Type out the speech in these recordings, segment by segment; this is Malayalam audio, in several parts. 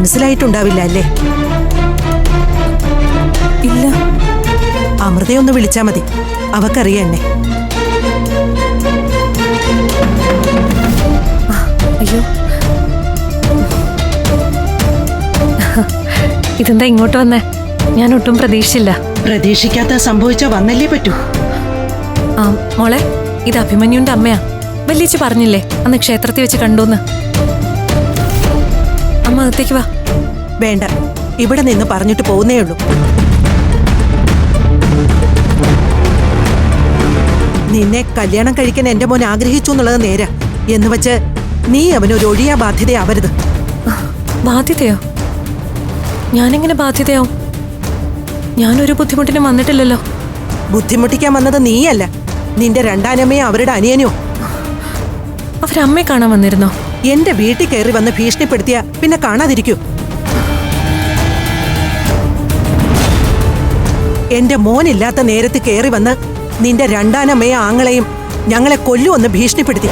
മനസ്സിലായിട്ടുണ്ടാവില്ല അല്ലേ? ഇല്ല. അമൃതയൊന്ന് വിളിച്ചാ മതി. അവക്കറിയാം എന്നെ. അയ്യോ. ഇതെന്താ ഇങ്ങോട്ട് വന്നേ? ഞാൻ ഒട്ടും പ്രതീക്ഷിച്ചില്ല. പ്രതീക്ഷിക്കാത്ത സംഭവിച്ച വന്നല്ലേ പറ്റൂ. ആ മോളെ ഇത് അഭിമന്യുന്റെ അമ്മയാ. വല്യച്ച് പറഞ്ഞില്ലേ അന്ന് ക്ഷേത്രത്തിൽ വെച്ച് കണ്ടൂന്ന്? അമ്മ അകത്തേക്ക് വാ. വേണ്ട ഇവിടെ നിന്ന് പറഞ്ഞിട്ട് പോകുന്നേ ഉള്ളൂ. നിന്നെ കല്യാണം കഴിക്കാൻ എന്റെ മോൻ ആഗ്രഹിച്ചു എന്നുള്ളത് നേരാ. എന്ന് വെച്ച് നീ അവനൊരു ഒഴിയാ ബാധ്യതയാവരുത്. ബാധ്യതയോ? ഞാനെങ്ങനെ ബാധ്യതയാവും? ഞാനൊരു ബുദ്ധിമുട്ടിനും വന്നിട്ടില്ലല്ലോ. ബുദ്ധിമുട്ടിക്കാൻ വന്നത് നീയല്ല. നിന്റെ രണ്ടാനമ്മയോ അവരുടെ അനിയനോ. അവരമ്മയെ കാണാൻ വന്നിരുന്നോ? എന്റെ വീട്ടിൽ കയറി വന്ന് ഭീഷണിപ്പെടുത്തിയ പിന്നെ കാണാതിരിക്കൂ. എന്റെ മോനില്ലാത്ത നേരത്ത് കയറി വന്ന് നിന്റെ രണ്ടാനമ്മയെ ആങ്ങളെയും ഞങ്ങളെ കൊല്ലുമെന്ന് ഭീഷണിപ്പെടുത്തി.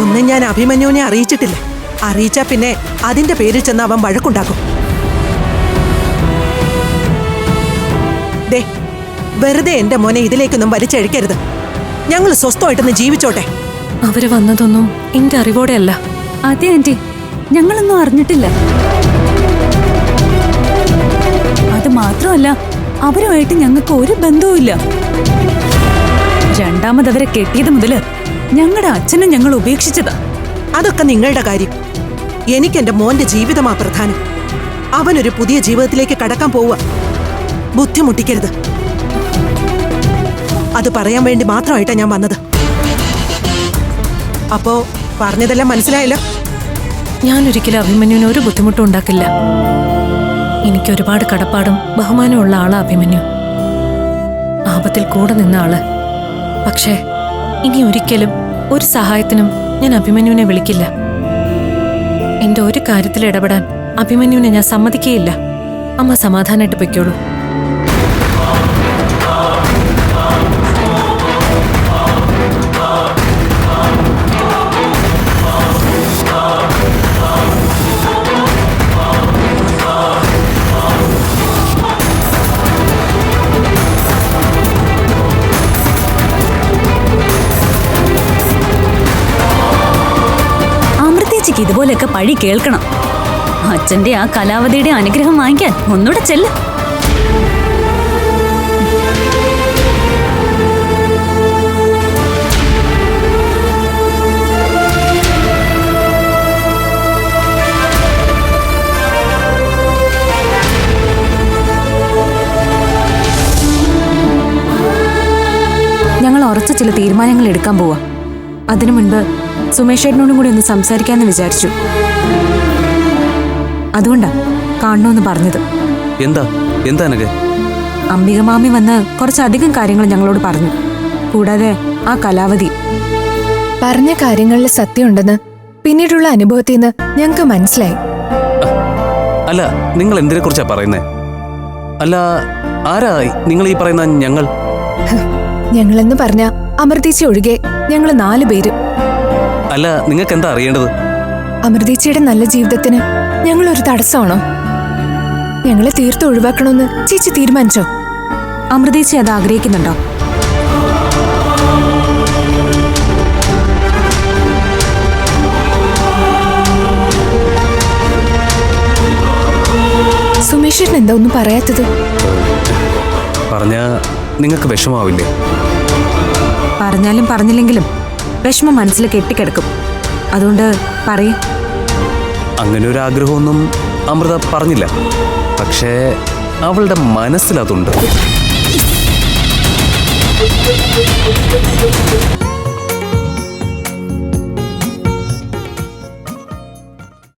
ഒന്നും ഞാൻ അഭിമന്യുവിനെ അറിയിച്ചിട്ടില്ല. അറിയിച്ചാ പിന്നെ അതിന്റെ പേരിൽ ചെന്ന് അവൻ വഴക്കുണ്ടാക്കും. ദേ വെറുതെ എന്റെ മോനെ ഇതിലേക്കൊന്നും വലിച്ചഴിക്കരുത്. ഞങ്ങൾ സ്വസ്ഥമായിട്ടൊന്ന് ജീവിച്ചോട്ടെ. അവർ വന്നതൊന്നും എന്റെ അറിവോടെ അല്ല അതെ ആന്റി ഞങ്ങളൊന്നും അറിഞ്ഞിട്ടില്ല. അത് മാത്രമല്ല അവരുമായിട്ട് ഞങ്ങൾക്ക് ഒരു ബന്ധവുമില്ല. രണ്ടാമതവരെ കെട്ടിയത് മുതൽ ഞങ്ങളുടെ അച്ഛനെ ഞങ്ങൾ ഉപേക്ഷിച്ചതാ. അതൊക്കെ നിങ്ങളുടെ കാര്യം. എനിക്ക് എന്റെ മോന്റെ ജീവിതമാ പ്രധാനം. അവനൊരു പുതിയ ജീവിതത്തിലേക്ക് കടക്കാൻ പോവുക. ബുദ്ധിമുട്ടിക്കരുത്. അത് പറയാൻ വേണ്ടി മാത്രമായിട്ടാ ഞാൻ വന്നത്. അപ്പോ പറഞ്ഞതെല്ലാം മനസ്സിലായല്ലോ? ഞാൻ ഒരിക്കലും അഭിമന്യുവിന് ഒരു ബുദ്ധിമുട്ടും ഉണ്ടാക്കില്ല. എനിക്ക് ഒരുപാട് കടപ്പാടും ബഹുമാനമുള്ള ആളാ അഭിമന്യു. ആപത്തിൽ കൂടെ നിന്ന ആൾ. പക്ഷേ ഇനി ഒരിക്കലും ഒരു സഹായത്തിനും ഞാൻ അഭിമന്യുവിനെ വിളിക്കില്ല. എന്റെ ഒരു കാര്യത്തിൽ ഇടപെടാൻ അഭിമന്യുവിനെ ഞാൻ സമ്മതിക്കുകയില്ല അമ്മ സമാധാനമായിട്ട് പൊയ്ക്കോളൂ. അമൃതേച്ചിക്ക് ഇതുപോലെയൊക്കെ പഴി കേൾക്കണം. അച്ഛന്റെ ആ കലാവതിയുടെ അനുഗ്രഹം വാങ്ങിക്കാൻ ഒന്നുകൂടെ ചെല്ല. ഞങ്ങൾ ഉറച്ച ചില തീരുമാനങ്ങൾ എടുക്കാൻ പോവാ. അതിനു മുൻപ് സുമേഷ് ചേട്ടനോടും കൂടി ഒന്ന് സംസാരിക്കാമെന്ന് വിചാരിച്ചു. അതുകൊണ്ടാ കാണണമെന്ന് പറഞ്ഞത്. എന്താ? എന്താ എനക്ക് അംബിക മാമി വന്ന് കുറച്ചധികം കാര്യങ്ങൾ ഞങ്ങളോട് പറഞ്ഞു. കൂടാതെ ആ കലാവതി. പറഞ്ഞ കാര്യങ്ങളിൽ സത്യമുണ്ടെന്ന് പിന്നീടുള്ള അനുഭവത്തിൽ നിന്ന് ഞങ്ങൾക്ക് മനസ്സിലായി. അല്ല നിങ്ങൾ എന്തിനെ കുറിച്ചാ പറയുന്നേ? അല്ല ആരാ നിങ്ങൾ ഈ പറയുന്ന ഞങ്ങൾ? ഞങ്ങളെന്ന് പറഞ്ഞ അമൃതീച്ചി ഒഴികെ ഞങ്ങൾ നാലു പേര്. അല്ല നിങ്ങൾക്ക് എന്താ അറിയേണ്ടത്? അമൃതേച്ചിയുടെ നല്ല ജീവിതത്തിന് ഞങ്ങൾ ഒരു തടസ്സമാണോ? ഞങ്ങളെ തീർത്ത് ഒഴിവാക്കണമെന്ന് ചേച്ചി തീരുമാനിച്ചോ? അമൃതേച്ചി അത് ആഗ്രഹിക്കുന്നുണ്ടോ? സുമേഷിന് എന്താ ഒന്നും പറയാത്തത്? പറഞ്ഞ നിങ്ങൾക്ക് വിഷമാവില്ലേ? പറഞ്ഞാലും പറഞ്ഞില്ലെങ്കിലും വിഷമം മനസ്സിൽ കെട്ടിക്കിടക്കും. അതുകൊണ്ട് പറയേ. അങ്ങനെ ഒരു ആഗ്രഹമൊന്നും അമൃത പറഞ്ഞില്ല. പക്ഷേ അവളുടെ മനസ്സിൽ അതുണ്ട്.